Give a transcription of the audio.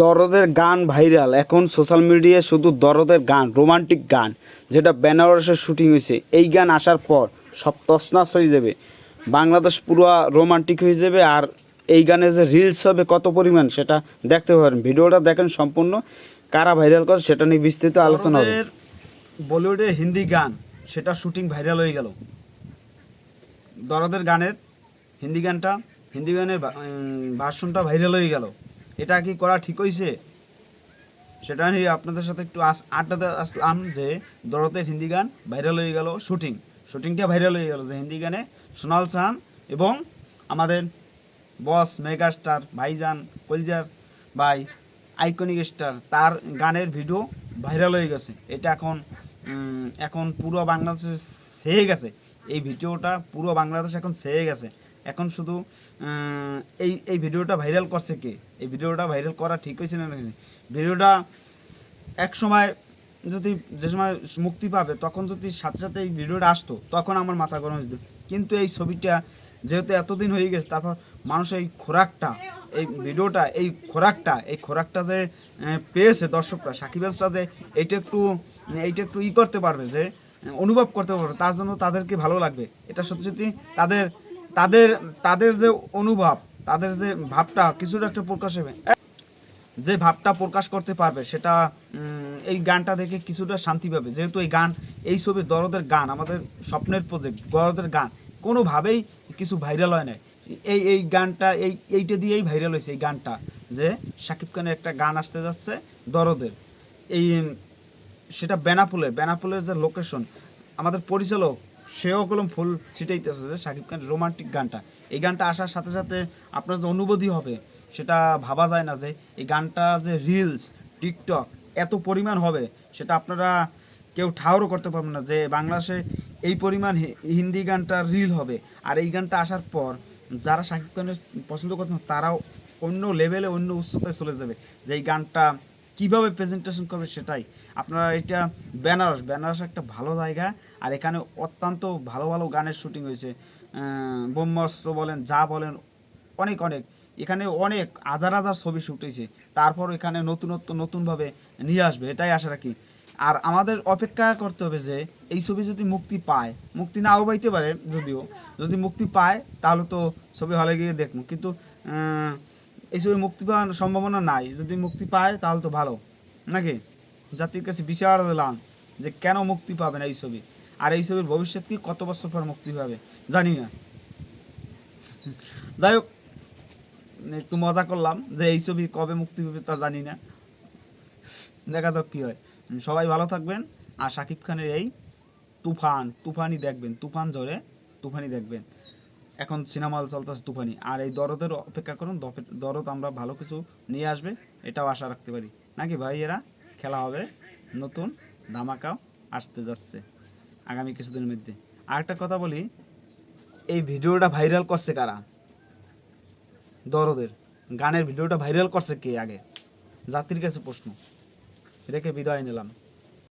দরদের গান ভাইরাল। এখন সোশ্যাল মিডিয়ায় শুধু দরদের গান, রোমান্টিক গান, যেটা বেনারসে শুটিং হয়েছে। এই গান আসার পর সব তছনাছ হয়ে যাবে। বাংলাদেশ পুরো রোমান্টিক হয়ে যাবে আর এই গানে যে রিলস হবে কত পরিমাণ সেটা দেখতে পারেন ভিডিওটা দেখেন সম্পূর্ণ। কারা ভাইরাল করে সেটা নিয়ে বিস্তৃত আলোচনা হবে। বলিউডের হিন্দি গান, সেটা শুটিং ভাইরাল হয়ে গেল। দরদের গানের হিন্দি গানটা, হিন্দি গানের ভার্সনটা ভাইরাল হয়ে গেল। এটা কি করা ঠিক হয়েছে সেটা নিয়ে আপনাদের সাথে একটু আস আড্ডাতে আসলাম যে দরদের হিন্দি গান ভাইরাল হয়ে গেল শুটিং। শুটিংটা ভাইরাল হয়ে গেল যে হিন্দি গানে সোনাল চান এবং আমাদের বস মেগা স্টার ভাইজান, কলজার ভাই আইকনিক স্টার তার গানের ভিডিও ভাইরাল হয়ে গেছে। এটা এখন এখন পুরো বাংলাদেশে সেয়ে গেছে। এই ভিডিওটা পুরো বাংলাদেশ এখন সেয়ে গেছে। এখন শুধু এই এই ভিডিওটা ভাইরাল করছে কে? এই ভিডিওটা ভাইরাল করা ঠিক হয়েছে না ভিডিওটা এক সময় যদি, যে সময় মুক্তি পাবে, তখন যদি সাথে সাথে এই ভিডিওটা আসতো, তখন আমার মাথা গরম হয়েছিল কিন্তু এই ছবিটা যেহেতু এতদিন হয়ে গেছে, তারপর মানুষ এই খোরাকটা, এই ভিডিওটা, এই খোরাকটা এই খোরাকটা যে পেয়েছে দর্শকরা সাকিবাসরা যে এইটা একটু এইটা একটু ই করতে পারবে যে, অনুভব করতে পারবে, তার জন্য তাদেরকে ভালো লাগবে। এটা সত্যি সত্যি তাদের তাদের তাদের যে অনুভব, তাদের যে ভাবটা কিছুটা একটা প্রকাশ হবে। যে ভাবটা প্রকাশ করতে পারবে, সেটা এই গানটা দেখে কিছুটা শান্তি পাবে। যেহেতু এই গান, এই ছবির দরদের গান, আমাদের স্বপ্নের প্রজেক্ট দরদের গান, কোনোভাবেই কিছু ভাইরাল হয় না এই এই গানটা, এই, এইটা দিয়েই ভাইরাল হয়েছে এই গানটা, যে শাকিব খানের একটা গান আসতে যাচ্ছে দরদের। এই, সেটা বেনাপুলের বেনাপুলের যে লোকেশন আমাদের পরিচালক সেও কলম ফুল ছিটাইতেছে যে শাকিব খান রোমান্টিক গানটা। এই গানটা আসার সাথে সাথে আপনার যে অনুভূতি হবে, সেটা ভাবা যায় না যে এই গানটা যে রিলস টিকটক এত পরিমাণ হবে, সেটা আপনারা কেউ ঠাউরও করতে পারবেন না যে বাংলাদেশে এই পরিমাণ হিন্দি গানটা রিল হবে। আর এই গানটা আসার পর যারা শাকিব খানের পছন্দ করতেন তারাও অন্য লেভেলে অন্য উচ্চতায় চলে যাবে যে এই গানটা কীভাবে প্রেজেন্টেশন করবে সেটাই। আপনারা এটা বেনারস বেনারস একটা ভালো জায়গা। আর এখানে অত্যন্ত ভালো ভালো গানের শুটিং হয়েছে। ব্রহ্মাস্ত্র বলেন, যা বলেন, অনেক অনেক। এখানে অনেক, হাজার হাজার ছবি শুট হয়েছে। তারপর এখানে নতুনত্ব নতুনভাবে নিয়ে আসবে, এটাই আশা রাখি। আর আমাদের অপেক্ষা করতে হবে যে, এই ছবি যদি মুক্তি পায়, মুক্তি নাও পাইতে পারে যদিও, যদি মুক্তি পায়, তাহলে তো ছবি হলে গিয়ে দেখব। কিন্তু এই মুক্তি পাওয়ার সম্ভাবনা নাই। যদি মুক্তি পায়, তাহলে তো ভালো। নাকি? জাতির কাছে বিচার দিলাম যে কেন মুক্তি পাবে না এই ছবি আর এই ছবির ভবিষ্যৎ কি কত বছর পর মুক্তি পাবে? জানি না। যাই হোক একটু মজা করলাম যে এই ছবি কবে মুক্তি পাবে তা জানি না। দেখা যাক কী হয়। সবাই ভালো থাকবেন। আর শাকিব খানের এই তুফান তুফানি দেখবেন। তুফান জোরে তুফানি দেখবেন। এখন সিনেমা হল চলতেছে তুফানি। আর এই দরদের অপেক্ষা করুন দরদ আমরা ভালো কিছু নিয়ে আসবে, এটাও আশা রাখতে পারি। নাকি ভাই এরা? খেলা হবে, নতুন ধামাকাও আসতে যাচ্ছে আগামী কিছুদিনের মধ্যে। আরেকটা কথা বলি, এই ভিডিওটা ভাইরাল করছে কারা? দরদের। গানের ভিডিওটা ভাইরাল করছে কে আগে? জাতির কাছে প্রশ্ন। রেখে বিদায় নিলাম।